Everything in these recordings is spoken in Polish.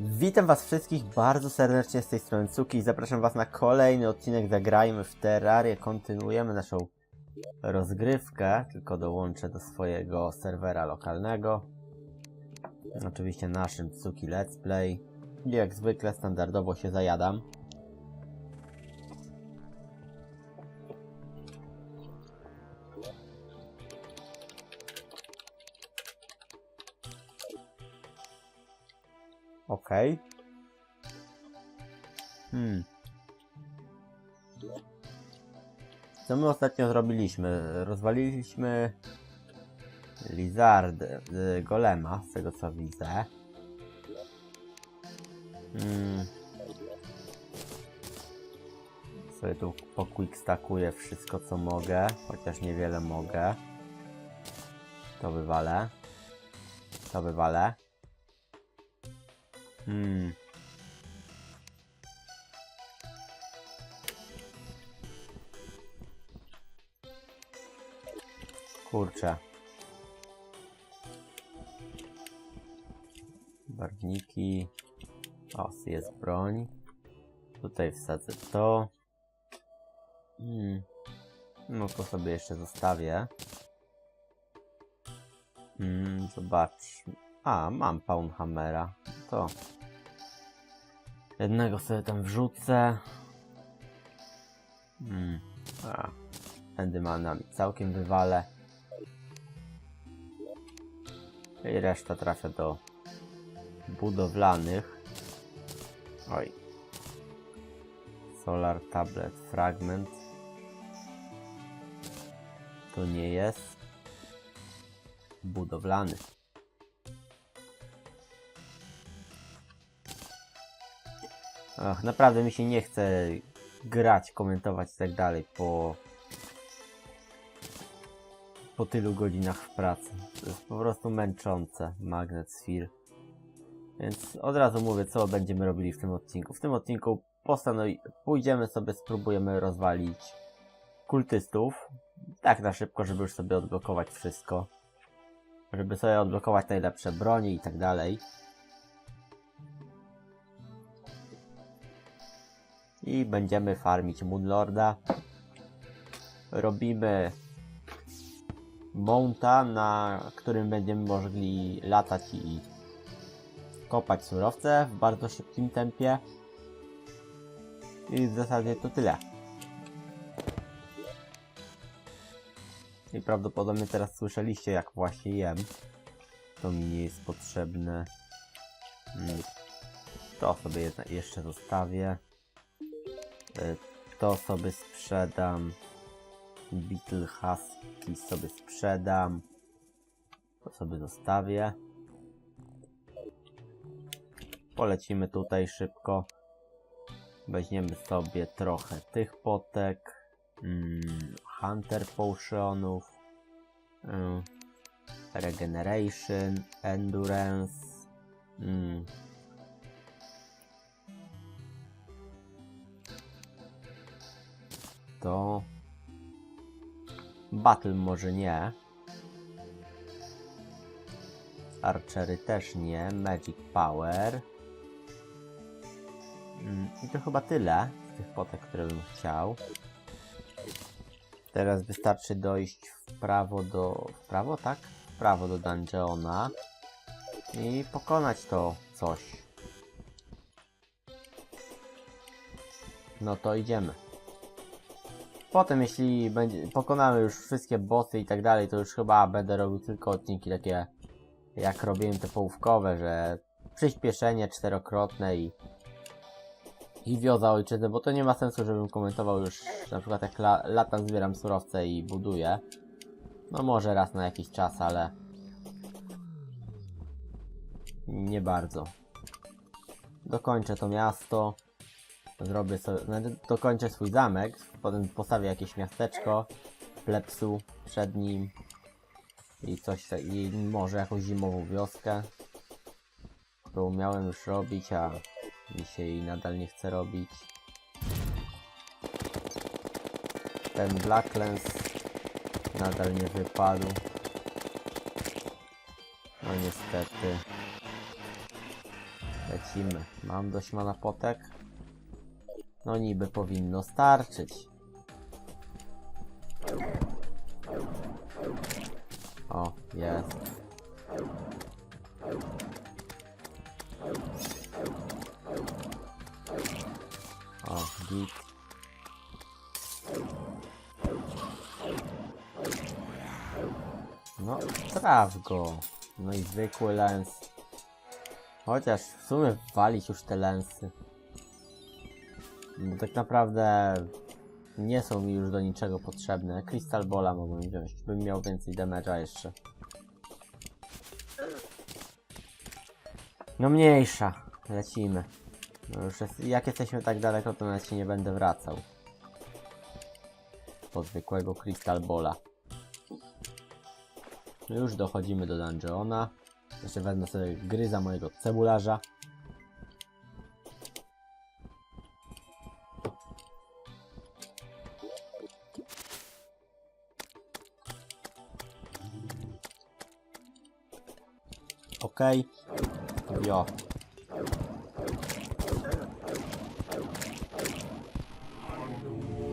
Witam was wszystkich bardzo serdecznie z tej strony Cuki i zapraszam was na kolejny odcinek Zagrajmy w Terrarię. Kontynuujemy naszą rozgrywkę, tylko dołączę do swojego serwera lokalnego. Oczywiście naszym Cuki Let's Play. Jak zwykle standardowo się zajadam. Okej. Hmm. Co my ostatnio zrobiliśmy? Rozwaliliśmy Lizard y, Golema, z tego co widzę. Hmm. Sobie tu poquickstakuję wszystko co mogę, chociaż niewiele mogę. To wywalę. To wywalę. Hmm. Kurczę. Barwniki. O, jest broń. Tutaj wsadzę to. Hmm. No to sobie jeszcze zostawię. Hmm, zobacz. A, mam Poundhammera. To. Jednego sobie tam wrzucę. Hmm. A. Endymanami całkiem wywalę. I reszta trafia do budowlanych. Oj. Solar Tablet Fragment. To nie jest. Budowlany. Ach, naprawdę mi się nie chce grać, komentować i tak dalej po po tylu godzinach w pracy. To jest po prostu męczące, Magnet Sphere. Więc od razu mówię, co będziemy robili w tym odcinku. W tym odcinku pójdziemy sobie, spróbujemy rozwalić kultystów. Tak na szybko, żeby już sobie odblokować wszystko. Żeby sobie odblokować najlepsze broni i tak dalej. I będziemy farmić Moonlorda. Robimy mounta, na którym będziemy mogli latać i kopać surowce w bardzo szybkim tempie. I w zasadzie to tyle. I prawdopodobnie teraz słyszeliście jak właśnie jem. To mi nie jest potrzebne. Mm. To sobie jeszcze zostawię. Y, To sobie sprzedam. Beetle Husky sobie sprzedam. To sobie zostawię. Polecimy tutaj szybko. Weźmiemy sobie trochę tych potek. Mm, Hunter Potionów. Mm, regeneration. Endurance. Mm. To Battle może nie. Archery też nie. Magic Power. Mm, I to chyba tyle z tych potek, które bym chciał. Teraz wystarczy dojść w prawo do... W prawo, tak? W prawo do dungeona. I pokonać to coś. No to idziemy. Potem, jeśli będzie, pokonamy już wszystkie bossy i tak dalej, to już chyba będę robił tylko odcinki takie, jak robiłem te połówkowe, że przyspieszenie czterokrotne i, i wioza ojczyzny, bo to nie ma sensu, żebym komentował już na przykład jak la, latam, zbieram surowce i buduję. No może raz na jakiś czas, ale nie bardzo. Dokończę to miasto. Zrobię sobie, znaczy dokończę swój zamek, potem postawię jakieś miasteczko, plepsu przed nim i coś, i może jakąś zimową wioskę, którą miałem już robić, a jej nadal nie chce robić. Ten Blacklands nadal nie wypadł. No niestety. Lecimy. Mam dość mana potek. No niby powinno starczyć. O, jest. O, git. No, traf go. No i zwykły lens. Chociaż w sumie walić już te lensy. Bo tak naprawdę nie są mi już do niczego potrzebne. Crystal Bola mogłem wziąć, bym miał więcej damage'a jeszcze. No mniejsza. Lecimy. No już jest, jak jesteśmy tak daleko, to nawet się nie będę wracał. Po zwykłego Crystal Bola. No już dochodzimy do dungeona. Jeszcze wezmę sobie gryza mojego cebularza. Okej. Jo.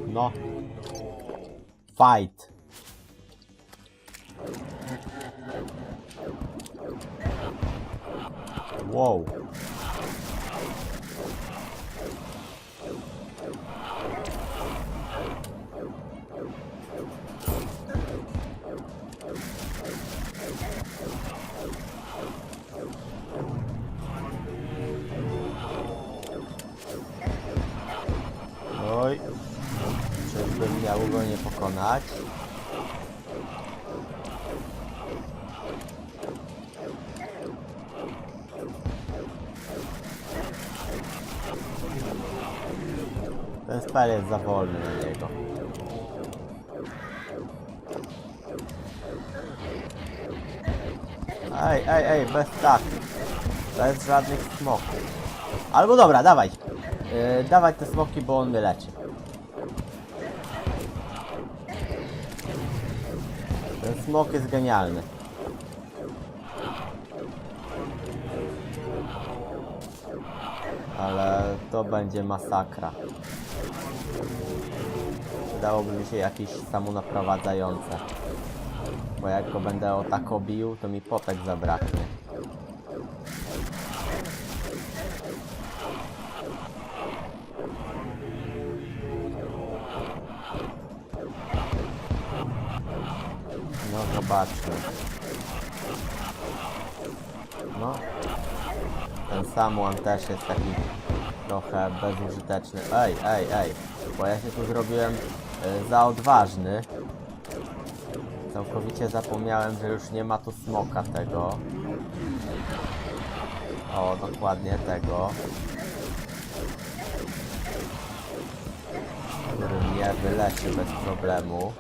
No. Fight. Wow. Czyżbym miał go nie pokonać? Ten spell jest za wolny na niego. Ej, ej, ej, bez tak. Bez żadnych smoków. Albo dobra, dawaj. Yy, dawaj te smoki, bo on mnie leczy. Ten smok jest genialny. Ale to będzie masakra. Przydałoby mi się jakieś samonaprowadzające. Bo jak go będę o tak obił, to mi potek zabraknie. Zobaczmy. No. Ten Samuan też jest taki trochę bezużyteczny. Ej, ej, ej. Bo ja się tu zrobiłem y, za odważny. Całkowicie zapomniałem, że już nie ma tu smoka tego. O, dokładnie tego. Który mnie wyleczy bez problemu.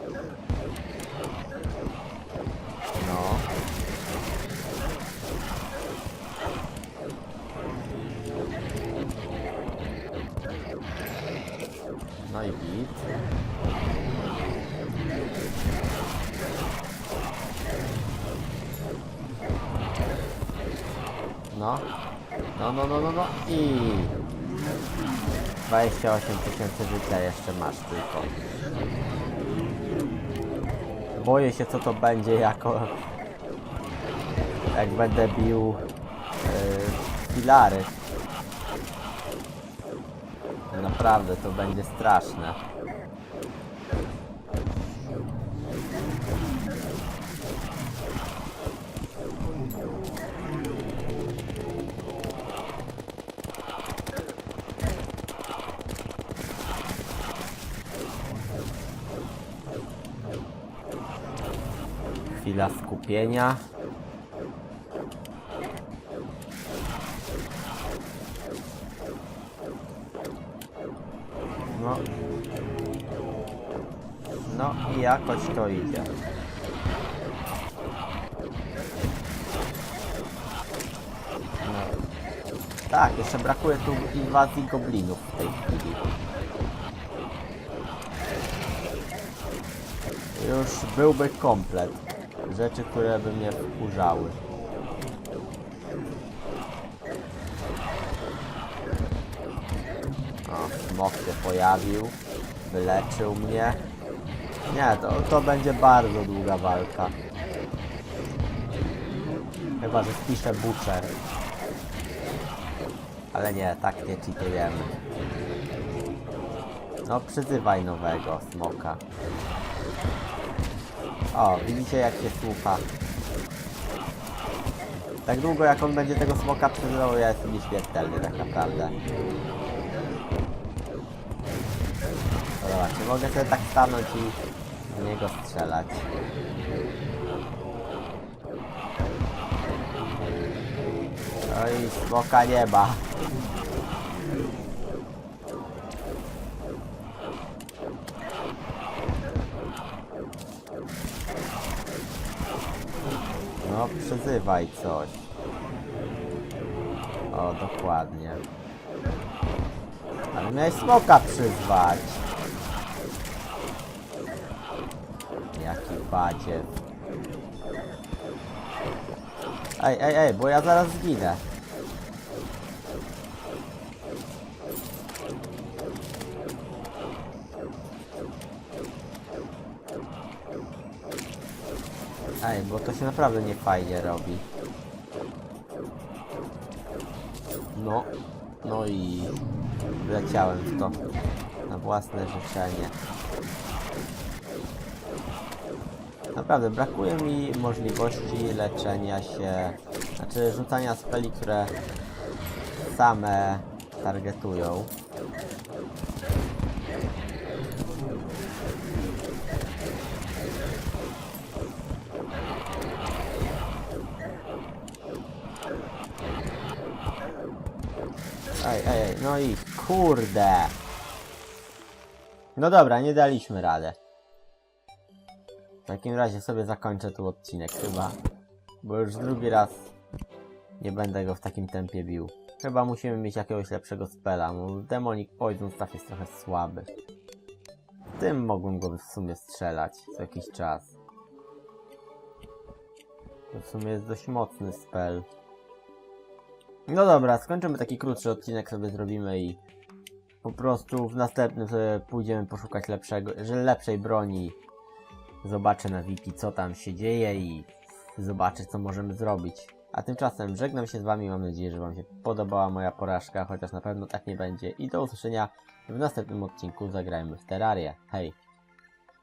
No. No. No, no, no, no. I... 28 tysięcy życia jeszcze masz tylko. Boję się co to będzie jako... Jak będę bił... Yy. Naprawdę to będzie straszne. Chwila skupienia. No. No i jakoś to idzie. Tak, jeszcze brakuje tu inwazji goblinów w tej chwili. Już byłby komplet. Rzeczy, które by mnie wkurzały. smok się pojawił. Wyleczył mnie. Nie, to, to będzie bardzo długa walka. Chyba, że spiszę Butcher. Ale nie, tak nie cheatujemy. No, przyzywaj nowego smoka. O, widzicie jak się słucha. Tak długo jak on będzie tego smoka przyzywał, ja jestem nieśmiertelny tak naprawdę. No zobaczcie, mogę sobie tak stanąć i w niego strzelać. Oj, smoka nie ma. No, przyzywaj coś. O, dokładnie. Ale miałeś smoka przyzwać. Jaki badziew. Ej, ej, ej, bo ja zaraz zginę. Ej, bo to się naprawdę nie fajnie robi. No, no i wleciałem w to na własne życzenie. Naprawdę, brakuje mi możliwości leczenia się, znaczy rzucania speli, które same targetują. Ej, ej, ej, no i kurde. No dobra, nie daliśmy radę. W takim razie sobie zakończę tu odcinek chyba. Bo już drugi raz nie będę go w takim tempie bił. Chyba musimy mieć jakiegoś lepszego spela, bo Demonic Poison Staff jest trochę słaby. Tym mogłem go w sumie strzelać co jakiś czas. To w sumie jest dość mocny spell. No dobra, skończymy taki krótszy odcinek sobie zrobimy i po prostu w następnym sobie pójdziemy poszukać lepszego, że lepszej broni. Zobaczę na wiki co tam się dzieje i zobaczę co możemy zrobić. A tymczasem żegnam się z wami, mam nadzieję, że wam się podobała moja porażka, chociaż na pewno tak nie będzie i do usłyszenia w następnym odcinku Zagrajmy w Terrarię. Hej!